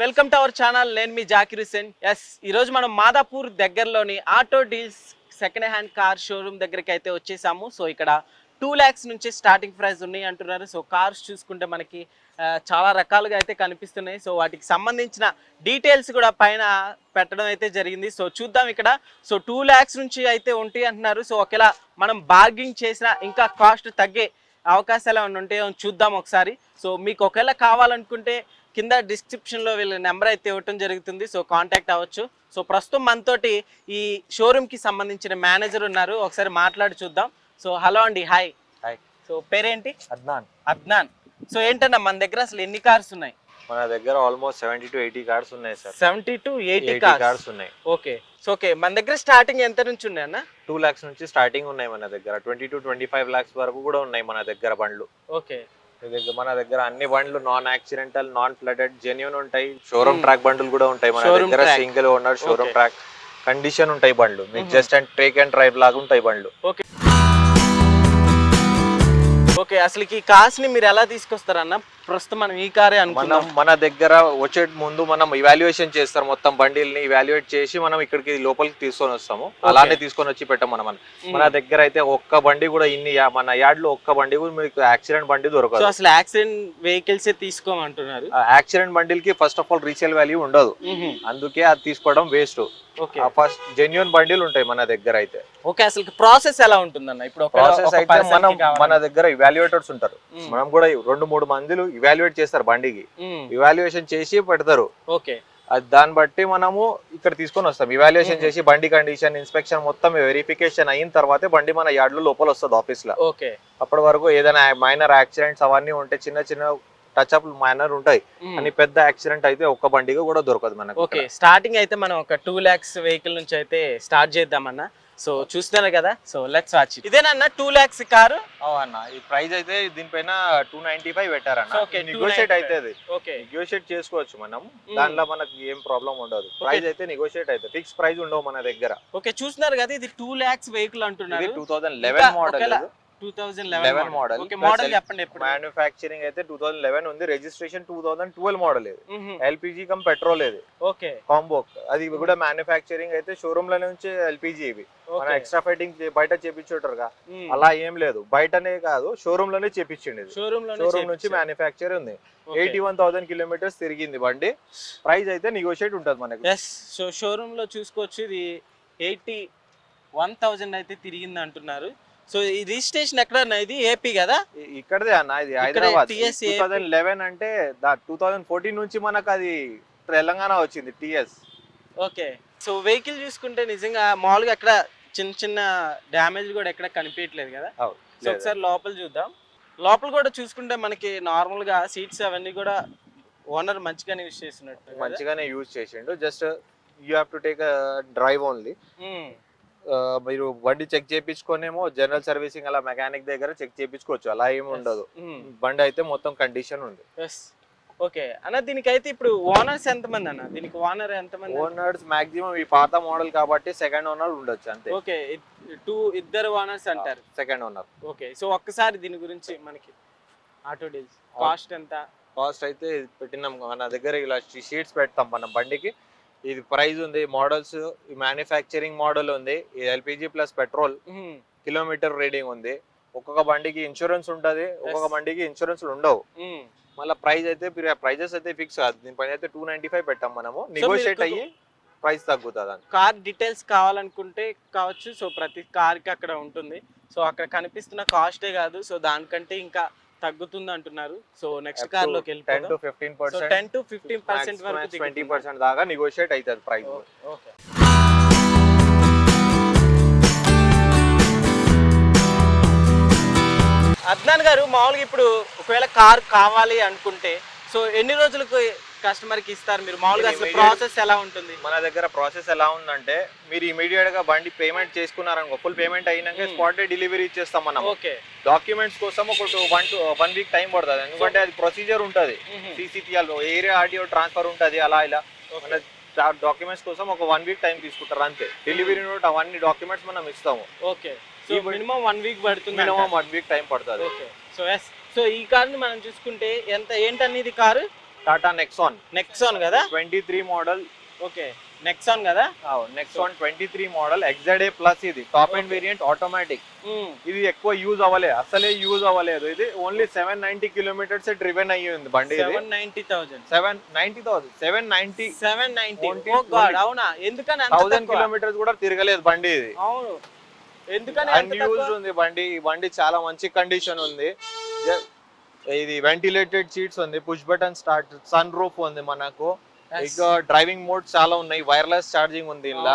Welcome to our channel. నేను మీ Zakir Hussain yes ఈరోజు మనం మాదాపూర్ దగ్గరలోని auto deals second hand car showroom దగ్గరికి అయితే వచ్చేసాము. సో ఇక్కడ టూ ల్యాక్స్ నుంచి స్టార్టింగ్ ప్రైస్ ఉన్నాయి అంటున్నారు. సో కార్స్ చూసుకుంటే మనకి చాలా రకాలుగా అయితే కనిపిస్తున్నాయి. సో వాటికి సంబంధించిన డీటెయిల్స్ కూడా పైన పెట్టడం అయితే జరిగింది. సో చూద్దాం ఇక్కడ. సో టూ ల్యాక్స్ నుంచి అయితే ఉంటాయి అంటున్నారు. సో ఒకవేళ మనం బార్గింగ్ చేసినా ఇంకా కాస్ట్ తగ్గే అవకాశాలు ఏమైనా ఉంటే చూద్దాం ఒకసారి. సో మీకు ఒకవేళ కావాలనుకుంటే కింద డిస్క్రిప్షన్లో వీళ్ళ నెంబర్ అయితే ఇవ్వటం జరుగుతుంది. సో కాంటాక్ట్ అవ్వచ్చు. సో ప్రస్తుతం మనతోటి ఈ షోరూమ్కి సంబంధించిన మేనేజర్ ఉన్నారు. ఒకసారి మాట్లాడి చూద్దాం. సో హలో అండి. హాయ్ హాయ్ సో పేరేంటి? అద్నాన్. అద్నాన్. సో ఏంటన్నా మన దగ్గర అసలు ఎన్ని కార్స్ ఉన్నాయి? మన దగ్గర almost seventy to eighty cards ఉన్నాయి sir seventy to eighty cards ఉన్నాయి. ఓకే సో ఓకే మన దగ్గర స్టార్టింగ్ ఎంత నుంచి ఉన్నాయి అన్న? టూ లాక్స్ నుంచి స్టార్టింగ్ ఉన్నాయి మన దగ్గర. Twenty to twenty five lakhs వరకు కూడా ఉన్నాయి మన దగ్గర బండ్లు. ఓకే దగ్గర మన దగ్గర అన్ని బండ్లు non accidental non flooded genuine ఉంటాయి షోరూమ్ Hmm. ట్రాక్ బండ్లు కూడా ఉంటాయి మన దగ్గర. Single owner showroom. Track condition ఉంటాయి బండ్లు మీకు. Just and take and drive లాగా ఉంటాయి బండ్లు ఓకే అసలు ఈ కార్స్ని మీరు ఎలా తీసుకొస్తారన్న ప్రస్తుతం మనం ఈ కారే మనం అనుకున్నాం మన దగ్గర వచ్చే ముందు మనం ఇవాల్యుయేషన్ చేస్తారు మొత్తం బండిల్ని ఇవాల్యుయేట్ చేసి మనం ఇక్కడికి లోపలికి తీసుకొని వస్తాము. అలానే తీసుకొని వచ్చి పెట్టాం మనం. మన దగ్గర అయితే ఒక్క బండి కూడా ఇన్ని యా- మన యార్డ్లో ఒక్క బండి కూడా మీకు యాక్సిడెంట్ బండి సో దొరకదు అసలు యాక్సిడెంట్ వెహికల్స్ తీసుకోమంటున్నారు? Accident బండిల్కి first of all resale value ఉండదు. అందుకే అది తీసుకోవడం వేస్ట్ ఫస్ట్ జెన్యున్ బండిల్ ఉంటాయి మన దగ్గర అయితే. ఓకే అసలు ప్రాసెస్ ఎలా ఉంటుందన్న? ఇప్పుడు ప్రాసెస్ అయితే మనం. మన దగ్గర ఇవాల్యుయేటర్స్ ఉంటారు. మ్మ్. మనం కూడా రెండు మూడు మందిలు ఇవాల్యుయేట్ చేస్తారు బండికి. ఇవాల్యుయేషన్ చేసి పెడతారు. ఓకే అది దాన్ని బట్టి మనము ఇక్కడ తీసుకొని వస్తాం. ఇవాల్యుయేషన్ చేసి బండి కండిషన్ ఇన్స్పెక్షన్ మొత్తం వెరిఫికేషన్ అయిన తర్వాతే బండి మన యార్డ్లో లోపల వస్తుంది ఆఫీస్లో. ఓకే అప్పటి వరకు ఏదైనా మైనర్ యాక్సిడెంట్స్ అవన్నీ ఉంటే చిన్న చిన్న టచ్ అప్ మైనర్ ఉంటాయి. అని పెద్ద యాక్సిడెంట్ అయితే ఒక్క బండిగా కూడా దొరకదు మనకు ఓకే స్టార్టింగ్ అయితే మనం ఒక టూ ల్యాక్స్ వెహికల్ నుంచి అయితే స్టార్ట్ చేద్దామన్న. సో చూస్తున్నారు కదా? సో లెట్స్ వాచ్ ఇదేనన్న టూ ల్యాక్స్ కారు? అన్న ఈ ప్రైస్ అయితే దీనిపైన టూ నైన్టీ ఫైవ్ పెట్టారన్న నెగోషియేట్ 295. అయితే అది ఓకే నెగోషియేట్ చేసుకోవచ్చు మనం. దాంట్లో మనకి ఏం ప్రాబ్లం ఉండదు. ప్రైస్ అయితే నెగోషియేట్ అయితే ఫిక్స్ ప్రైస్ ఉండవు మన దగ్గర. ఓకే చూస్తున్నారు కదా? ఇది టూ ల్యాక్స్ వెహికల్ అంటున్నారు. Two thousand eleven model two thousand 11 eleven model. Okay Plus model చెప్పండి ఎప్పుడు? మ్యానుఫ్యాక్చరింగ్ అయితే టూ థౌసండ్ లెవెన్ ఉంది. Registration two thousand twelve model ఇది. ఎల్పిజి కమ్ పెట్రోల్ ఇది. ఓకే. కాంబో అది కూడా మ్యానుఫ్యాక్చరింగ్ అయితే షోరూమ్లో నుంచి ఎల్పిజి ఇవి. మన ఎక్స్ట్రా ఫైటింగ్ బయట చేపించుంటారుగా. అలా ఏం లేదు. బయటనే కాదు షోరూమ్లోనే చేపించింది షోరూమ్ షోరూమ్ నుంచి మ్యానుఫ్యాక్చర్ ఉంది. ఎయిటీ వన్ థౌసండ్ కిలోమీటర్స్ తిరిగింది బండి. ప్రైస్ అయితే నెగోషియేట్ ఉంటుంది మనకి. సో షోరూమ్లో చూసుకోవచ్చు ఇది. ఎయిటీ వన్ థౌజండ్ అయితే తిరిగింది అంటున్నారు సో ఈ రిజిస్ట్రేషన్ ఎక్కడ ఇది ఏపీ కదా? ఇక్కడదే అన్న ఇది హైదరాబాద్. టూ థౌసండ్ లెవెన్ అంటే టూ థౌసండ్ ఫోర్టీన్ నుంచి మనకు అది తెలంగాణ వచ్చింది టిఎస్ ఓకే. సో వెహికల్ చూసుకుంటే నిజంగా మామూలుగా ఎక్కడ చిన్న చిన్న డ్యామేజ్ కూడా ఎక్కడ కనిపించట్లేదు కదా? సో ఒకసారి లోపల చూద్దాం. లోపల కూడా చూసుకుంటే మనకి నార్మల్గా సీట్స్ అవన్నీ కూడా ఓనర్ మంచిగానే యూస్ చేస్తున్నట్టు కదా? మంచిగానే యూజ్ చేసిండు. Just you have to take drive only. మీరు బండి చెక్ చేయించుకొనేమో జనరల్ సర్వీసింగ్ అలా మెకానిక్ దగ్గర చెక్ చేయించుకోవచ్చు అలా ఏమి ఉండదు. మ్మ్. బండి అయితే మొత్తం కండిషన్ ఉంది. ఓకే అన్న దీనికైతే ఇప్పుడు ఓనర్స్ ఎంతమంది అన్న? దీనికి ఓనర్ ఎంతమంది? ఓనర్స్ మాక్సిమం ఈ పాత మోడల్ కాబట్టి సెకండ్ ఓనర్ ఉండొచ్చు అంతే. ఓకే టూ ఇద్దరు ఓనర్స్ అంటారు. సెకండ్ ఓనర్ ఓకే సో ఒక్కసారి దీని గురించి మనకి ఆటో డీల్స్ కాస్ట్ ఎంత? కాస్ట్ అయితే పెట్టినాం. మన దగ్గర ఇలా షీట్స్ పెడతాం మన బండికి. ఇది ప్రైస్ ఉంది. మోడల్స్ ఈ మ్యానుఫ్యాక్చరింగ్ మోడల్ ఉంది. ఇది LPG plus petrol. Kilometre reading ఉంది. ఒక్కొక్క బండికి ఇన్సూరెన్స్ ఉంటది. ఒక్కొక్క బండికి ఇన్సూరెన్స్ ఉండవు. మళ్ళీ ప్రైస్ అయితే ప్రైజెస్ అయితే ఫిక్స్ కాదు. దీనిపైన అయితే టూ నైన్టీ ఫైవ్ పెట్టాం మనము. నెగోషియేట్ అయ్యి ప్రైస్ తగ్గుతుంది కార్ డీటెయిల్స్ కావాలనుకుంటే కావచ్చు. సో ప్రతి కార్కి అక్కడ ఉంటుంది. సో అక్కడ కనిపిస్తున్న కాస్టే కాదు. సో దానికంటే ఇంకా తగ్గుతుంది అంటున్నారు so next కార్లోకి ten to fifteen percent ten to fifteen percent వరకు ట్వంటీ. పర్సెంట్ దాకా నెగోషియేట్ అవుతుంది ప్రైస్ ఓకే. అద్నాన్ గారు మామూలుగా ఇప్పుడు ఒకవేళ కార్ కావాలి అనుకుంటే సో ఎన్ని రోజులకు కస్టమర్కి ఇస్తారు. మీరు మామూలుగా అసలు ప్రాసెస్ ఎలా ఉంటుంది? మన దగ్గర ప్రాసెస్ ఎలా ఉందంటే మీరు ఇమీడియట్గా బండి పేమెంట్ చేసుకున్నారనుకో ఫుల్ పేమెంట్ అయినాక. స్పాట్ డెలివరీ ఇచ్చేస్తాం మనం. ఓకే. డాక్యుమెంట్స్ కోసం ఒక one to one week time పడుతుంది. ఎందుకంటే అది ప్రొసీజర్ ఉంటుంది. సిసిటిఎల్ ఏరియా ఆర్టీఓ ట్రాన్స్ఫర్ ఉంటుంది అలా ఇలా. డాక్యుమెంట్స్ కోసం ఒక వన్ వీక్ టైం తీసుకుంటారు అంతే. డెలివరీ నోట్ అవన్నీ డాక్యుమెంట్స్ మనం ఇస్తాము. Okay. So minimum one week పడుతుంది మినిమం వన్ వీక్ టైం పడుతుంది. ఓకే. సో ఎస్ సో ఈ కార్ని మనం చూసుకుంటే ఎంత ఏంటనేది కారు? టాటా నెక్సాన్ నెక్సాన్ కదా? Twenty three model okay Nexon కదా Nexon twenty three model XZA plus ఇది. Top end variant automatic. ఇది ఎక్కువ యూజ్ అవ్వలేదు అసలే యూజ్ అవ్వలేదు. ఇది only seven ninety kilometres driven అయ్యి ఉంది బండి seven ninety thousand seven ninety thousand seven ninety seven ninety. అవునా? ఎందుకని అంత థౌసండ్? కిలోమీటర్స్ కూడా తిరగలేదు బండి ఇది. అవును. ఎందుకని అన్యూజ్డ్? ఉంది బండి. ఈ బండి చాలా మంచి కండిషన్ ఉంది. ఇది వెంటిలేటెడ్ సీట్స్ ఉంది push button start sunroof ఉంది మనకు. ఇక డ్రైవింగ్ మోడ్ చాలా ఉన్నాయి వైర్లెస్ ఛార్జింగ్ ఉంది ఇలా.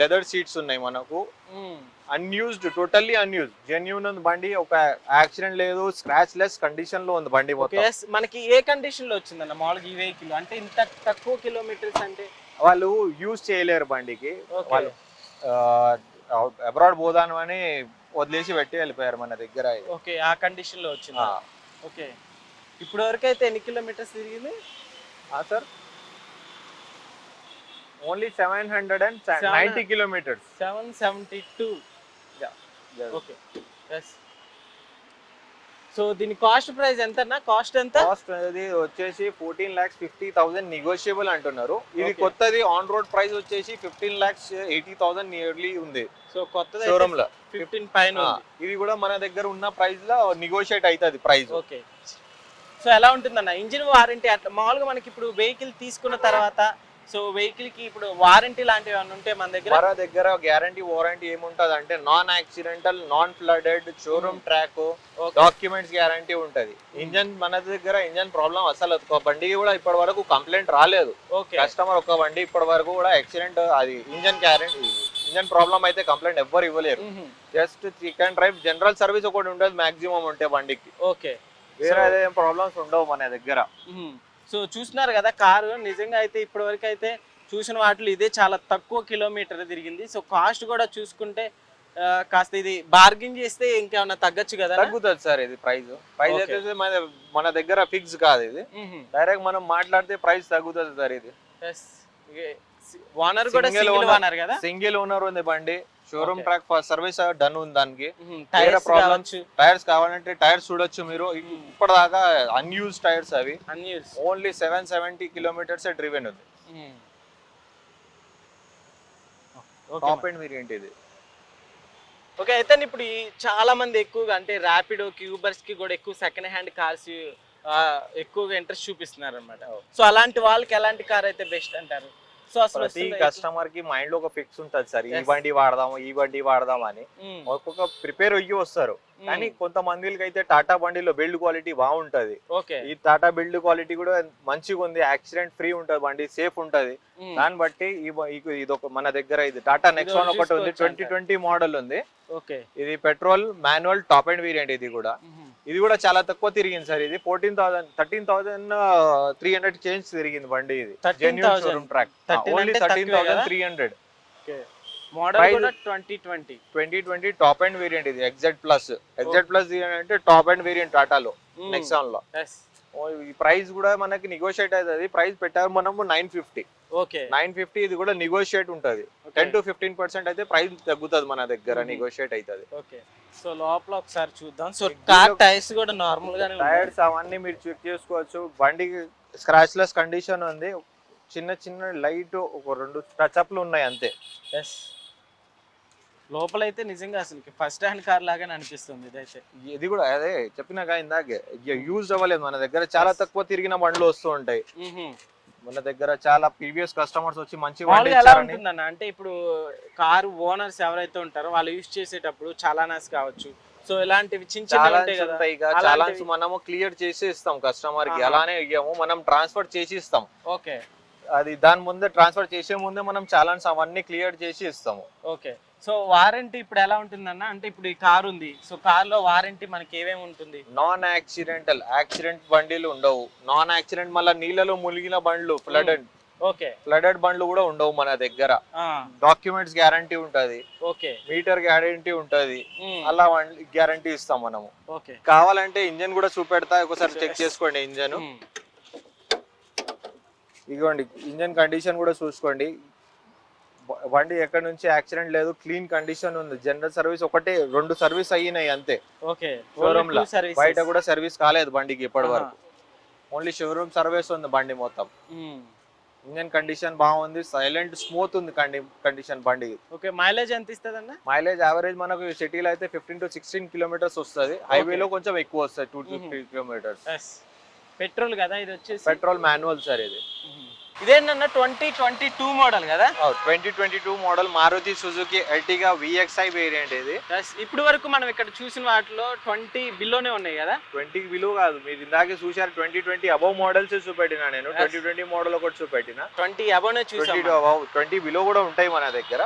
లెదర్ సీట్స్ ఉన్నాయి మనకు మ్మ్. అన్యూజ్డ్ టోటల్లీ అన్యూజ్డ్ జెన్యూన్ ఉంది బండి ఒక యాక్సిడెంట్ లేదు స్క్రాచ్ లెస్ కండిషన్లో ఉంది బండి. మనకి ఏ కండిషన్లో వచ్చిందన్న మామూలుగా ఈ వెహికల్ అంటే ఇంత తక్కువ కిలోమీటర్స్ అంటే వాళ్ళు యూజ్ చేయలేరు బండికి. వాళ్ళు అబ్రాడ్ పోదాను అని వదిలేసి పెట్టి వెళ్ళిపోయారు మన దగ్గర ఇది. ఓకే ఆ కండిషన్లో వచ్చింది. ఆ. ఓకే. ఇప్పుడు వరకు అయితే ఎన్ని కిలోమీటర్స్ తిరిగింది? Sir? Only seven hundred and Seven- ninety kilometres seven seventy two okay yes so దీని కాస్ట్ ప్రైస్ ఎంత కాస్ట్ ఎంత? కాస్ట్ అనేది వచ్చేసి fourteen lakhs fifty thousand negotiable అంటున్నారు. ఇది. కొత్తది ఆన్ రోడ్ ప్రైస్ వచ్చేసి fifteen lakhs eighty thousand nearly ఉంది. సో కొత్తది షోరూమ్లో ఫిఫ్టీన్ పైన ఇది కూడా మన దగ్గర ఉన్న ప్రైస్లో నెగోషియేట్ అవుతుంది ప్రైస్ ఓకే సో ఎలా ఉంటుందన్న? ఇంజిన్ వారంటీ అట్లా మామూలుగా మనకి ఇప్పుడు వెహికల్ తీసుకున్న తర్వాత సో వెహికల్కి ఇప్పుడు వారంటీ లాంటివి ఏమైనా ఉంటే మన దగ్గర? మన దగ్గర గ్యారంటీ వారంటీ ఏముంటది అంటే non accidental non flooded showroom track Okay. Documents guarantee ఉంటది. ఇంజన్ మన దగ్గర ఇంజన్ ప్రాబ్లం అసలు ఒక బండికి కూడా ఇప్పటి వరకు కంప్లైంట్ రాలేదు. కస్టమర్ ఒక బండి ఇప్పటి వరకు కూడా యాక్సిడెంట్ అది ఇంజన్ గ్యారంటీ ఇంజన్ ప్రాబ్లం అయితే కంప్లైంట్ ఎవ్వరు ఇవ్వలేరు. Just check and drive general service ఒకటి ఉంటుంది మాక్సిమం ఉంటే బండికి. ఓకే వేరే ప్రాబ్లమ్స్ ఉండవు మన దగ్గర. సో చూస్తున్నారు కదా కారు నిజంగా అయితే ఇప్పటి వరకు అయితే చూసిన వాటిలో ఇదే చాలా తక్కువ కిలోమీటర్ తిరిగింది. సో కాస్ట్ కూడా చూసుకుంటే కాస్త ఇది బార్గెన్ చేస్తే ఇంకేమన్నా తగ్గచ్చు కదా? తగ్గుతుంది సార్ ఇది ప్రైస్. ప్రైస్. అయితే మన మన దగ్గర ఫిక్స్ కాదు ఇది. డైరెక్ట్ మనం మాట్లాడితే ప్రైస్ తగ్గుతుంది సార్ ఇది. ఓనర్ కూడా సింగిల్. ఓనర్ కదా? సింగిల్ ఓనర్ ఉంది బండి. షోరూమ్. ట్రాక్ సర్వీస్ డన్ ఉంది దానికి. Tyres problems? కావచ్చు. టైర్స్ కావాలంటే టైర్స్ చూడొచ్చు మీరు. ఇప్పటిదాకా అన్యూజ్ టైర్స్ అవి. Only seven seventy kilometres driven ఉంది. టాప్ అండ్ ఓకే అయితే ఇప్పుడు చాలా మంది ఎక్కువగా అంటే ర్యాపిడో క్యూబర్స్కి కూడా ఎక్కువ సెకండ్ హ్యాండ్ కార్స్ ఎక్కువగా ఇంట్రెస్ట్ చూపిస్తున్నారు అనమాట సో అలాంటి వాళ్ళకి ఎలాంటి కార్ అయితే బెస్ట్ అంటారు? ప్రతి? కస్టమర్కి మైండ్లో ఒక ఫిక్స్ ఉంటది సార్ ఈ. బండి వాడదాం ఈ బండి వాడదాం అని ఒక్కొక్క ప్రిపేర్ అయ్యి వస్తారు. కానీ కొంతమందికి అయితే టాటా బండిలో బిల్డ్ క్వాలిటీ బాగుంటది. ఈ టాటా బిల్డ్ క్వాలిటీ కూడా మంచిగా ఉంది యాక్సిడెంట్ ఫ్రీ ఉంటది బండి సేఫ్ ఉంటది. దాన్ని బట్టి ఇది ఒక మన దగ్గర ఇది టాటా నెక్సాన్ ఒకటి ఉంది ట్వంటీ. ట్వంటీ మోడల్ ఉంది. ఇది petrol manual top end variant ఇది కూడా. ఇది కూడా చాలా తక్కువ తిరిగింది సార్. ఇది fourteen thousand thirteen thousand three hundred change తిరిగింది బండి ఇది. 13,000. Showroom track 13 only thirteen thousand? Three hundred model twenty twenty twenty twenty top end variant ఇది ఎగ్జాక్ట్ ప్లస్ ఎగ్జాక్ట్ ప్లస్ అంటే టాప్ అండ్ వేరియంట్ టాటాలో నెక్సాన్లో ప్రైస్ కూడా మనకి నెగోషియేట్ అవుతుంది. ప్రైస్ పెట్టారు మనము nine fifty okay. Nine fifty ఇది కూడా నెగోషియేట్ ఉంటది. టెన్ టు ఫిఫ్టీన్ పర్సెంట్ అయితే ప్రైస్ తగ్గుతుంది మన దగ్గర. నెగోషియేట్ అవుతుంది ఓకే. సో లోపల ఒకసారి చూద్దాం. సో కార్ టైర్స్ కూడా నార్మల్ గానే ఉన్నాయి. టైర్స్ అవన్నీ మీరు చెక్ చేసుకోవచ్చు. బండి స్క్రాచ్ లెస్ కండిషన్ ఉంది. చిన్న చిన్న లైట్ ఒక రెండు టచ్అప్లు ఉన్నాయి అంతే. ఎస్ లోపల అయితే నిజంగా అసలు ఫస్ట్ హ్యాండ్ కార్ లాగానే అనిపిస్తుంది ఇదైతే. ఇది కూడా అదే చెప్పినాక ఇందాకే. యూజ్ అవ్వలేదు మన దగ్గర. చాలా తక్కువ తిరిగిన బండ్లు వస్తూ ఉంటాయి. మన దగ్గర చాలా ప్రీవియస్ కస్టమర్స్ వచ్చి మంచి ఎలా ఉంటుందన్న? అంటే ఇప్పుడు కారు ఓనర్స్ ఎవరైతే ఉంటారో వాళ్ళు యూజ్ చేసేటప్పుడు చలానాస్ కావచ్చు. సో ఇలాంటివి చిన్న చాలాన్స్ మనము క్లియర్ చేసి ఇస్తాం కస్టమర్కి. అలానే ఇయ్యము మనం ట్రాన్స్ఫర్ చేసి ఇస్తాం ఓకే. అది దాని ముందే ట్రాన్స్ఫర్ చేసే ముందే మనం చాలాన్స్ అవన్నీ క్లియర్ చేసి ఇస్తాము ఓకే. సో వారంటీ ఇప్పుడు ఎలా ఉంటుందన్న? అంటే ఇప్పుడు ఈ కార్ ఉంది. సో కార్లో వారంటీ మనకి ఏమేమి ఉంటుంది? Non accidental. యాక్సిడెంట్ బండిలు ఉండవు. నాన్ యాక్సిడెంట్ మళ్ళీ నీళ్ళలో మునిగిన బండ్లు ఫ్లడెడ్. ఓకే. ఫ్లడెడ్ బండ్లు కూడా ఉండవు మన దగ్గర. డాక్యుమెంట్స్ గ్యారంటీ ఉంటది. ఓకే. మీటర్ గ్యారంటీ ఉంటది. అలా గ్యారంటీ ఇస్తాం మనము. ఓకే. కావాలంటే ఇంజన్ కూడా చూపెడతా. ఒకసారి చెక్ చేసుకోండి ఇంజన్. ఇదిగోండి ఇంజన్ కండిషన్ కూడా చూసుకోండి. బండి ఎక్కడ నుంచి యాక్సిడెంట్ లేదు క్లీన్ కండిషన్ ఉంది జనరల్ సర్వీస్ ఒకటే రెండు సర్వీస్ అయినాయి అంతే ఓకే షోరూమ్లో బయట కూడా సర్వీస్ కాలేదు బండికి ఇప్పటి వరకు ఓన్లీ షోరూమ్ సర్వీస్ ఉంది బండి మొత్తం ఇంజన్ కండిషన్ బాగుంది సైలెంట్ స్మూత్ ఉంది కండిషన్ బండి ఓకే మైలేజ్ ఎంత ఇస్తుంది మైలేజ్ యావరేజ్ మనకు సిటీలో అయితే ఫిఫ్టీన్ టు సిక్స్టీన్ కిలోమీటర్స్ వస్తుంది హైవేలో కొంచెం ఎక్కువ వస్తుంది two to fifty kilometres petrol కదా ఇది వచ్చేసి పెట్రోల్ మాన్యువల్ సార్ ఇది ఇదేంటన్న ట్వంటీ ట్వంటీ టూ మోడల్ కదా? Twenty twenty two model Maruti Suzuki Ertiga VXI variant ఇది. ఇప్పుడు వరకు మనం ఇక్కడ చూసిన వాటిలో ట్వంటీ బిలోనే ఉన్నాయి కదా? ట్వంటీ విలువ కాదు మీరు ఇందాకే చూసారు ట్వంటీ ట్వంటీ అబౌవ్ మోడల్స్ చూపెట్టిన నేను. ట్వంటీ ట్వంటీ మోడల్ ఒకటి చూపెట్టిన. ట్వంటీ అబోనే చూసాం twenty two above twenty below కూడా ఉంటాయి మన దగ్గర.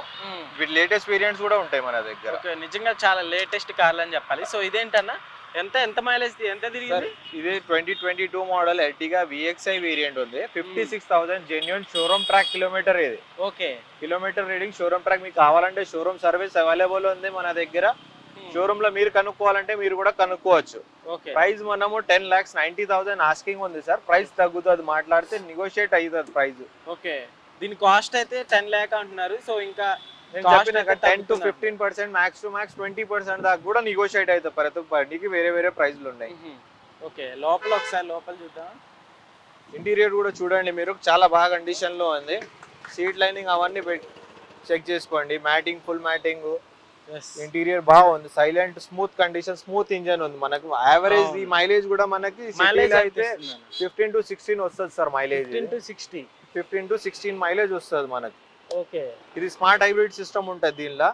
వీటి లేటెస్ట్ వేరియంట్స్ కూడా ఉంటాయి మన దగ్గర. నిజంగా చాలా లేటెస్ట్ కార్లు అని చెప్పాలి. సో ఇదేంటన్నా? ఎంత ఎంత మైలేజ్ ఎంత తిరిగింది? ఇది twenty twenty two model Ertiga VXI variant ఉంది. Fifty six thousand genuine showroom track kilometre ఇది. Okay kilometre reading showroom track మీకు కావాలంటే షోరూమ్ సర్వీస్ అవైలబుల్ ఉంది మన దగ్గర. షోరూమ్లో మీరు కనుక్కోవాలంటే మీరు కూడా కనుక్కోవచ్చు. ఓకే ప్రైస్ మనము ten lakhs ninety thousand asking ఉంది సార్. ప్రైస్ తగ్గుతుంది మాట్లాడితే నెగోషియేట్ అవుతుంది ప్రైస్ ఓకే దీని కాస్ట్ అయితే టెన్ ల్యాక్ అంటున్నారు. సో ఇంకా ten to. Fifteen percent max to max twenty percent దాకా కూడా నెగోషియేట్ అవుతుంది ప్రతి బండికి వేరే వేరే ప్రైస్లు ఉన్నాయి. ఓకే లోపల ఒకసారి లోపల చూద్దాం. ఇంటీరియర్ కూడా చూడండి మీరు. చాలా బాగా కండిషన్లో ఉంది. సీట్ లైనింగ్ అవన్నీ చెక్ చేసుకోండి. మ్యాటింగ్ ఫుల్ మ్యాటింగ్ ఇంటీరియర్ బాగుంది. Silent smooth condition smooth engine ఉంది మనకు. యావరేజ్ ఈ. మైలేజ్ కూడా మనకి అయితే ఫిఫ్టీన్ టు సిక్స్టీన్ వస్తుంది sir mileage fifteen to sixteen mileage వస్తుంది మనకి. ఓకే. ఇది స్మార్ట్ హైబ్రిడ్ సిస్టమ్ ఉంటుంది దీనిలో.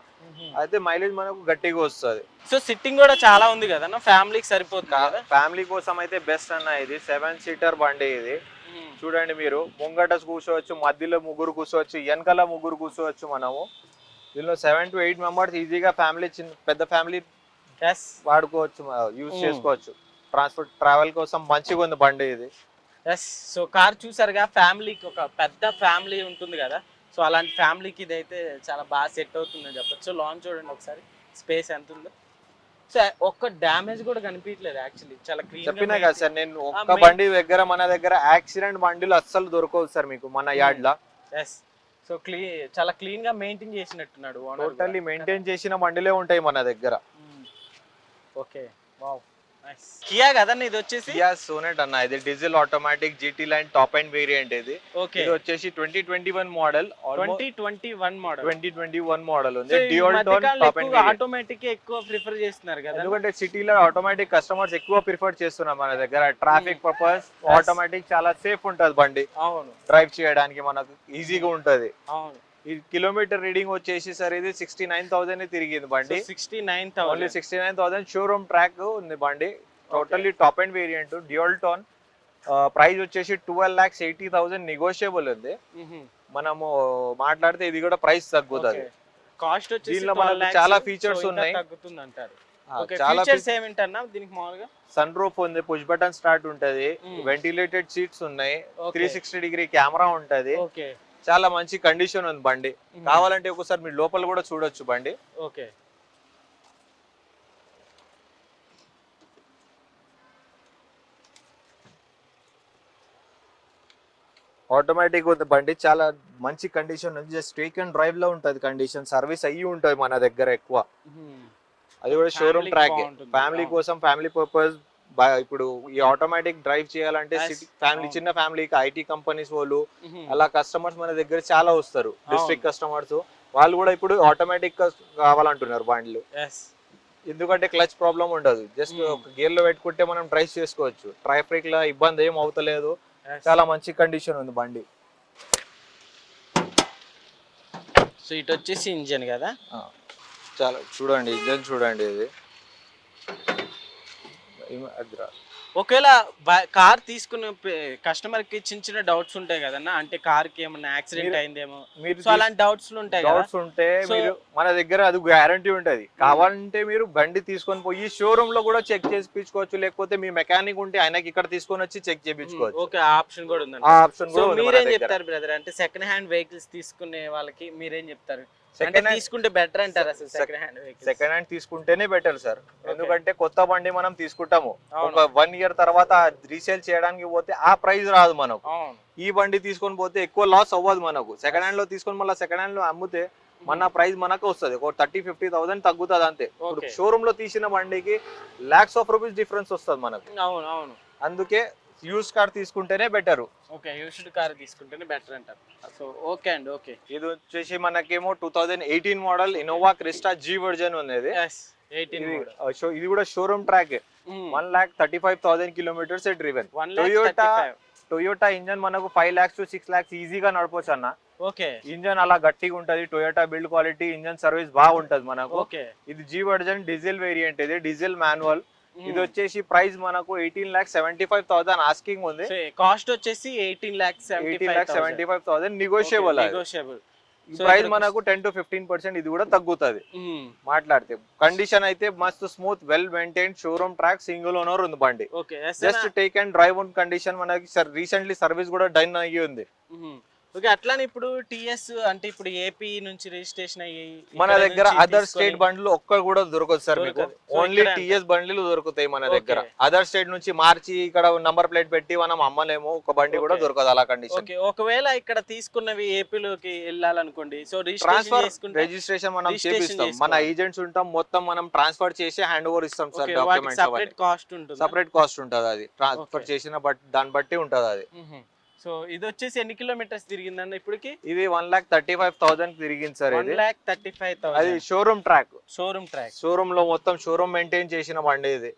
అయితే మైలేజ్ మనకు గట్టిగా వస్తుంది. సో సిట్టింగ్ కూడా చాలా ఉంది కదా ఫ్యామిలీకి సరిపోతుంది కదా? ఫ్యామిలీ కోసం అయితే బెస్ట్ అన్న ఇది. సెవెన్ సీటర్ బండి ఇది. చూడండి మీరు. ముంగట కూర్చోవచ్చు మధ్యలో ముగ్గురు కూర్చోవచ్చు వెనకాల ముగ్గురు కూర్చోవచ్చు మనము. దీనిలో సెవెన్ టు ఎయిట్ మెంబర్స్ ఈజీగా ఫ్యామిలీ చిన్న పెద్ద ఫ్యామిలీ వాడుకోవచ్చు యూజ్. చేసుకోవచ్చు. ట్రాన్స్పోర్ట్ ట్రావెల్ కోసం మంచిగా ఉంది బండి ఇది. ఎస్ సో కార్ చూసారుగా? ఫ్యామిలీకి ఒక పెద్ద ఫ్యామిలీ ఉంటుంది కదా? సో అలాంటి ఫ్యామిలీకి ఇదైతే చాలా బాగా సెట్ అవుతుందని చెప్పొచ్చు. లాంగ్ చూడండి ఒకసారి. స్పేస్ ఎంత ఉందో. సో ఒక్క డ్యామేజ్ కూడా కనిపించలేదు యాక్చువల్లీ. చాలా క్లీన్ చెప్పినా కదా సార్ నేను ఒక్క బండి దగ్గర మన దగ్గర యాక్సిడెంట్ బండిలు అస్సలు దొరకవు సార్ మీకు మన యార్డ్ లా. ఎస్ సో క్లీ చాలా క్లీన్గా మెయింటైన్ చేసినట్టున్నాడు టోటల్లీ మెయింటైన్ చేసిన బండిలే ఉంటాయి మన దగ్గర. ఓకే వావ్ నైస్ కియా కదండి ఇది వచ్చేసి? కియా సోనెట్ అన్న ఇది diesel automatic GT line top end variant ఇది. ఓకే. ఇది వచ్చేసి twenty twenty one model twenty twenty one model twenty twenty one model ఉంది dual tone top end automatic ఎక్కువ ప్రిఫర్ చేస్తున్నారు కదా? ఎందుకంటే సిటీలో ఆటోమేటిక్ కస్టమర్స్ ఎక్కువ ప్రిఫర్ చేస్తున్నారు మన దగ్గర. Traffic purpose. ఆటోమేటిక్ చాలా సేఫ్ ఉంటది బండి. అవును. డ్రైవ్ చేయడానికి మనకు ఈజీగా ఉంటది. అవును. ఈ కిలోమీటర్ రీడింగ్ వచ్చేసి సార్ ఇది సిక్స్టీ నైన్ థౌసండ్ తిరిగింది బండి. Sixty nine thousand sixty nine thousand showroom track ఉంది బండి. Totally top end variant dual tone price వచ్చేసి twelve lakhs eighty thousand negotiable ఉంది. మనము మాట్లాడితే ఇది కూడా ప్రైస్ తగ్గుతుంది. కాస్ట్ వచ్చేసి దీనిలో 12 మనకు చాలా ఇంకా ఉన్నాయి. తగ్గుతుంది అంటారు చాలా ఫీచర్స్ ఏమిటన్నా దీనికి మామూలుగా? సన్ రూఫ్ ఉంది పుష్ బటన్ స్టార్ట్ ఉంటది. వెంటిలేటెడ్ సీట్స్ ఉన్నాయి. త్రీ సిక్స్టీ డిగ్రీ కెమెరా ఉంటది. చాలా మంచి కండిషన్ ఉంది బండి. కావాలంటే ఒకసారి మీరు లోపల కూడా చూడొచ్చు బండి. ఓకే. ఆటోమేటిక్ ఉంది బండి. చాలా మంచి కండిషన్ ఉంది. జస్ట్ టేక్ అండ్ డ్రైవ్లో ఉంటది కండిషన్ సర్వీస్ అయ్యి ఉంటది మన దగ్గర ఎక్కువ. అది కూడా షోరూమ్ ట్రాక్. ఫ్యామిలీ. కోసం ఫ్యామిలీ పర్పస్ ఇప్పుడు ఈ ఆటోమేటిక్ డ్రైవ్ చేయాలంటే. City family. చిన్న ఫ్యామిలీకి ఐటీ కంపెనీస్ వాళ్ళు అలా కస్టమర్స్ మన దగ్గర చాలా వస్తారు డిస్ట్రిక్ట్ కస్టమర్స్ వాళ్ళు కూడా ఇప్పుడు ఆటోమేటిక్ కావాలంటున్నారు బండ్లు. ఎందుకంటే క్లచ్ ప్రాబ్లం ఉండదు. జస్ట్. ఒక గేర్లో పెట్టుకుంటే మనం డ్రైవ్ చేసుకోవచ్చు. ట్రాఫిక్లో ఇబ్బంది ఏం అవుతలేదు. చాలా మంచి కండిషన్ ఉంది బండి. సో ఇటు వచ్చేసి ఇంజన్ కదా చాలా చూడండి ఇంజన్ చూడండి ఇది. ఒకవేళ కార్ తీసుకున్న కస్టమర్కి చిన్న చిన్న డౌట్స్ ఉంటాయి కదన్నా అంటే కార్కి ఏమన్నా యాక్సిడెంట్ అయిందేమో. మీరు అలాంటి డౌట్స్ ఉంటాయి డౌట్స్ ఉంటే మీరు మన దగ్గర అది గ్యారంటీ ఉంటది. కావాలంటే మీరు బండి తీసుకొని పోయి షోరూమ్లో కూడా చెక్ చేయించుకోవచ్చు లేకపోతే మీ మెకానిక్ ఉంటే ఆయనకి ఇక్కడ తీసుకొని వచ్చి చెక్ చేయించుకోవచ్చు ఓకే ఆప్షన్ కూడా ఉందండి. ఆ ఆప్షన్ కూడా ఉంది మీరేం. చెప్తారు బ్రదర్? అంటే సెకండ్ హ్యాండ్ వెహికల్స్ తీసుకునే వాళ్ళకి మీరేం చెప్తారు? సెకండ్ హ్యాండ్ తీసుకుంటే బెటర్ అంటారు అసలు సెకండ్ హ్యాండ్ సెకండ్ హ్యాండ్ తీసుకుంటేనే బెటర్ సార్ ఎందుకంటే కొత్త బండి మనం తీసుకుంటాము. ఒక వన్ ఇయర్ తర్వాత రీసేల్ చేయడానికి పోతే ఆ ప్రైస్ రాదు మనకు. ఈ బండి తీసుకొని పోతే ఎక్కువ లాస్ అవ్వదు మనకు. సెకండ్ హ్యాండ్లో తీసుకొని మళ్ళీ సెకండ్ హ్యాండ్లో అమ్మితే మన ప్రైస్ మనకు వస్తుంది. ఒక థర్టీ ఫిఫ్టీ థౌసండ్ తగ్గుతుంది అంతే. ఇప్పుడు. షోరూమ్లో తీసిన బండికి లాక్స్ ఆఫ్ రూపీస్ డిఫరెన్స్ వస్తుంది మనకు. అవును అవును. అందుకే యూస్ కార్ తీసుకుంటేనే బెటర్ ఓకే యూస్డ్ కార్ తీసుకుంటేనే బెటర్ అంటారు. సో ఓకే అండి ఓకే ఇది వచ్చేసి మనకేమో two thousand eighteen model Innova Crysta G version ఉంది ఇది కూడా showroom track one lakh thirty five thousand kilometres driven one Toyota Toyota engine మనకు five lakhs to six lakhs ఈజీగా నడపొచ్చు అన్న. ఓకే ఇంజన్ అలా గట్టిగా ఉంటది Toyota build quality engine service బాగుంటది మనకు. ఓకే ఇది జీ వర్జన్ డీజిల్ వేరియంట్ ఇది డీజిల్ మాన్యువల్ ఇది వచ్చేసి ప్రైస్ మనకు eighteen lakh seventy five thousand asking ఉంది. కాస్ట్ వచ్చేసి eighteen lakhs eighteen lakh seventy five thousand negotiable price మనకు టెన్ టు ఫిఫ్టీన్ పర్సెంట్ ఇది కూడా తగ్గుతుంది. మాట్లాడితే కండిషన్ అయితే మస్తు smooth well maintain showroom track single owner ఉంది బండి. Just take and drive on condition మనకి రీసెంట్లీ సర్వీస్ కూడా డన్ అయ్యి ఉంది. ఓకే అట్లానే ఇప్పుడు టిఎస్ అంటే ఇప్పుడు ఏపీ నుంచి రిజిస్ట్రేషన్ అయ్యి మన దగ్గర అదర్ స్టేట్ బండ్లు ఒక్కరు కూడా దొరకదు సార్ మీకు. ఓన్లీ టిఎస్ బండ్లు దొరుకుతాయి మన. దగ్గర. అదర్ స్టేట్ నుంచి మార్చి ఇక్కడ నంబర్ ప్లేట్ పెట్టి మనం అమ్మలేము. ఒక బండి కూడా. దొరకదు అలా కండిషన్ ఒకవేళ ఇక్కడ తీసుకున్నవి ఏపీలోకి వెళ్ళాలనుకోండి సో ట్రాన్స్ఫర్ రిజిస్ట్రేషన్ మనం చేపిస్తాం. మన. ఏజెంట్స్ ఉంటాం మొత్తం మనం ట్రాన్స్ఫర్ చేసి హ్యాండ్ ఓవర్ ఇస్తాం సార్ డాక్యుమెంట్స్ సపరేట్ కాస్ట్ ఉంటుంది? సపరేట్ కాస్ట్ ఉంటుంది అది. ట్రాన్స్ఫర్. చేసిన బట్ దాన్ని బట్టి ఉంటుంది అది. సో ఇది వచ్చేసి ఎన్ని కిలోమీటర్స్ తిరిగిందండి ఇప్పటికి? ఇది one lakh thirty five thousand తిరిగింది sir one lakh thirty five అది thousand showroom track showroom track షోరూమ్లో మొత్తం షోరూమ్ మెయింటైన్ చేసిన బండి ఇది.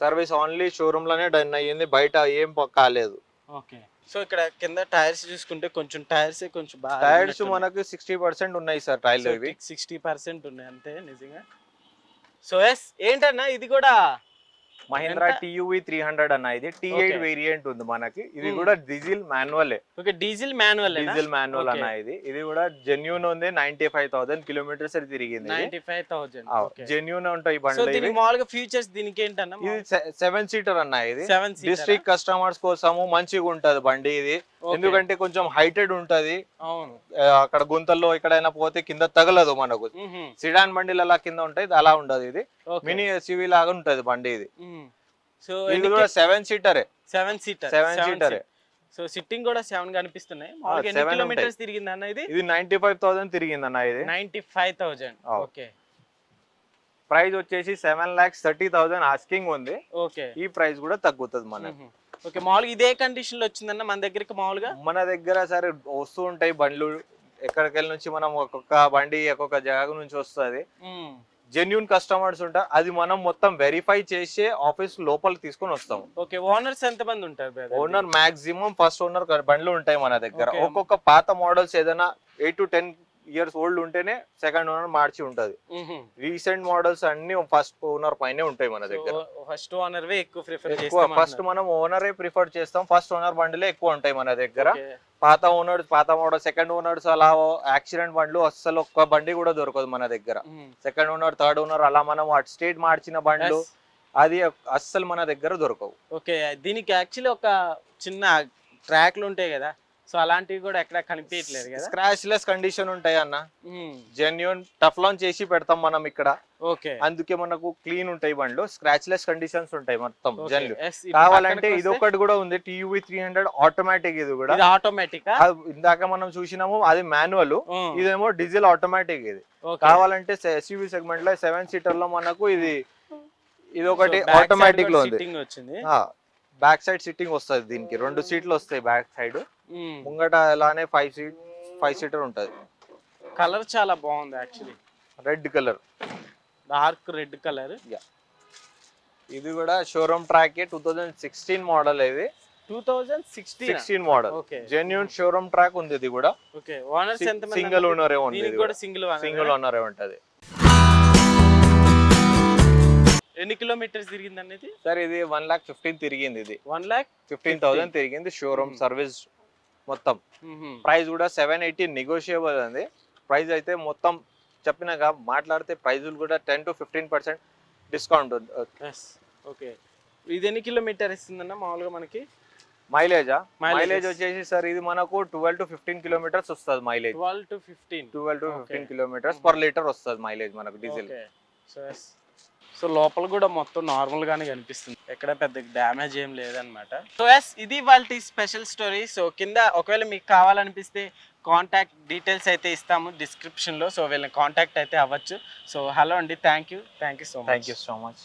సర్వీస్ ఓన్లీ షోరూమ్లోనే డన్ అయ్యింది బయట ఏం కాలేదు. ఓకే. సో ఇక్కడ కింద టైర్స్ చూసుకుంటే కొంచెం టైర్స్ కొంచెం బాగా టైర్స్ మనకు సిక్స్టీ పర్సెంట్ ఉన్నాయి సార్ టైర్లు ఇవి. సిక్స్టీ పర్సెంట్ ఉన్నాయి అంతే నిజంగా. సో ఎస్ ఏంటన్నా? ఇది కూడా మహీంద్రా? టీయూవి త్రీ హండ్రెడ్ అన్న ఇది టీ ఎయిట్. వేరియంట్ ఉంది మనకి. ఇది Hmm. కూడా diesel manual. Okay diesel manual diesel manual. అన్న ఇది. ఇది కూడా జెన్యూన్ ఉంది నైన్టీ ఫైవ్ థౌసండ్ కిలోమీటర్స్ తిరిగింది నైన్టీ ఫైవ్ థౌసండ్ జెన్యూన్ ఉంటాయి దీనికి మామూలుగా ఫీచర్స్ దీనికి ఏంటన్నా ఇది సెవెన్ సీటర్ అన్న ఇది. డిస్ట్రిక్ట్ కస్టమర్స్ కోసము మంచిగా ఉంటది బండి ఇది. ఎందుకంటే కొంచెం హైటెడ్ ఉంటది. అవును. అక్కడ గుంతల్లో ఎక్కడైనా పోతే కింద తగలదు మనకు. సిడాన్ బండిలు అలా కింద ఉంటాయి అలా ఉండదు ఇది. మినీ ఎస్యూవి లాగా ఉంటది బండి ఇది. సో ఇది కూడా సెవెన్ సీటరే సెవెన్ సీటర్ సెవెన్ సీటరే సో సిట్టింగ్ కూడా సెవెన్ కనిపిస్తున్నాయి. ఎన్ని కిలోమీటర్స్ తిరిగింది అన్న ఇది? ఇది నైన్టీ ఫైవ్ థౌసండ్ తిరిగింది అన్న ఇది. Ninety five Oh. Okay. Price వచ్చేసి seven lakhs thirty thousand asking ఉంది. ఓకే. ఈ ప్రైస్ కూడా తగ్గుతుంది మనకి. ఓకే మామూలుగా ఇదే కండిషన్లో వచ్చిందన్న మన దగ్గరికి మామూలుగా మన దగ్గర సరే వస్తూ ఉంటాయి బండ్లు ఎక్కడికెళ్ళి నుంచి మనం ఒక్కొక్క బండి ఒక్కొక్క జాగా నుంచి వస్తుంది. జెన్యున్ కస్టమర్స్ ఉంటారు అది మనం మొత్తం వెరిఫై చేసి ఆఫీస్ లోపలికి తీసుకొని వస్తాం ఓకే ఓనర్స్ ఎంత మంది ఉంటారు? ఓనర్ మాక్సిమం ఫస్ట్ ఓనర్ బండ్లు ఉంటాయి మన దగ్గర. ఒక్కొక్క పాత మోడల్స్ ఏదైనా eight to ten years old ఉంటేనే సెకండ్ ఓనర్ మార్చి ఉంటది. రీసెంట్ మోడల్స్ అన్ని ఫస్ట్ ఓనర్ పైనే ఉంటాయి మన దగ్గర ఫస్ట్ ఓనర్ ఎక్కువ ప్రిఫర్ ఎక్కువ చేస్తాం ఫస్ట్ మనం ఓనరే ప్రిఫర్ చేస్తాం ఫస్ట్ ఓనర్ బండ్లే ఎక్కువ ఉంటాయి మన దగ్గర. పాత ఓనర్స్ పాత మోడల్ సెకండ్ ఓనర్స్ అలా యాక్సిడెంట్ బండ్లు అస్సలు ఒక్క బండి కూడా దొరకదు మన దగ్గర. సెకండ్ ఓనర్ థర్డ్ ఓనర్ అలా మనం అటు స్టేట్ మార్చిన బండ్లు. అది అస్సలు మన దగ్గర దొరకవు ఓకే దీనికి యాక్చువల్లీ ఒక చిన్న ట్రాక్లు ఉంటాయి కదా సో అలాంటివి కూడా ఎక్కడ కనిపించట్లేదు కదా? స్క్రాచ్ లెస్ కండిషన్ ఉంటాయి అన్న. జెన్యున్ టఫ్లాన్ చేసి పెడతాం మనం ఇక్కడ. ఓకే. అందుకే మనకు క్లీన్ ఉంటాయి బండ్లు. స్క్రాచ్ లెస్ కండిషన్స్ ఉంటాయి మొత్తం ఓకే. జెన్యు Yes, ఇప్పుడు కావాలంటే ఇది ఒకటి కూడా ఉంది. టీయూవి త్రీ హండ్రెడ్ ఆటోమేటిక్ ఇది కూడా. ఆటోమేటిక్ ఇందాక మనం చూసినాము అది మాన్యువల్ ఇదేమో డీజిల్ ఆటోమేటిక్ ఇది. కావాలంటే ఎస్యూవి సెగ్మెంట్లో సెవెన్ సీటర్లో మనకు ఇది ఇది ఒకటి ఆటోమేటిక్లో ఉంది. బ్యాక్ సైడ్ సిట్టింగ్ వస్తుంది దీనికి. రెండు సీట్లు వస్తాయి బ్యాక్ సైడ్. ముంగట ఎలానే ఫైవ్ సీట్ ఫైవ్ సీటర్ ఉంటది. కలర్ చాలా బాగుంది actually red colour dark red colour ఇది కూడా showroom track two thousand sixteen model ఇది. Two thousand sixteen sixteen model genuine showroom track ఉంది ఇది కూడా. ఓకే ఓనర్స్ ఎంత మంది సింగిల్? ఓనరే ఉంది కూడా సింగిల్ సింగిల్ ఓనరే ఉంటది. ఎన్ని కిలోమీటర్స్ తిరిగింది అనేది సార్ ఇది వన్ లాక్ ఫిఫ్టీన్ తిరిగింది ఇది. వన్ లాక్ ఫిఫ్టీన్ థౌసండ్ తిరిగింది. షోరూమ్. సర్వీస్ మొత్తం. ప్రైస్ కూడా సెవెన్ ఎయిటీ నెగోషియబుల్ ఉంది ప్రైస్ అయితే మొత్తం చెప్పినాక మాట్లాడితే ప్రైజులు కూడా ten to fifteen percent discount okay ఇది ఎన్ని కిలోమీటర్ ఇస్తుందన్న మామూలుగా మనకి? మైలేజా. మైలేజ్ వచ్చేసి సార్ ఇది మనకు ట్వెల్వ్ టు ఫిఫ్టీన్ కిలోమీటర్స్ వస్తుంది mileage. Twelve to fifteen. Twelve to. Fifteen kilometres per litre వస్తుంది మైలేజ్ మనకు డీజిల్. సో లోపల కూడా మొత్తం నార్మల్ గానే కనిపిస్తుంది. ఎక్కడ పెద్ద డ్యామేజ్ ఏం లేదనమాట సో ఎస్ ఇది వాళ్ళ స్పెషల్ స్టోరీ సో కింద ఒకవేళ మీకు కావాలనిపిస్తే కాంటాక్ట్ డీటెయిల్స్ అయితే ఇస్తాము description లో. సో వీళ్ళని కాంటాక్ట్ అయితే అవ్వచ్చు. సో హలో అండి thank you thank you so much thank you so much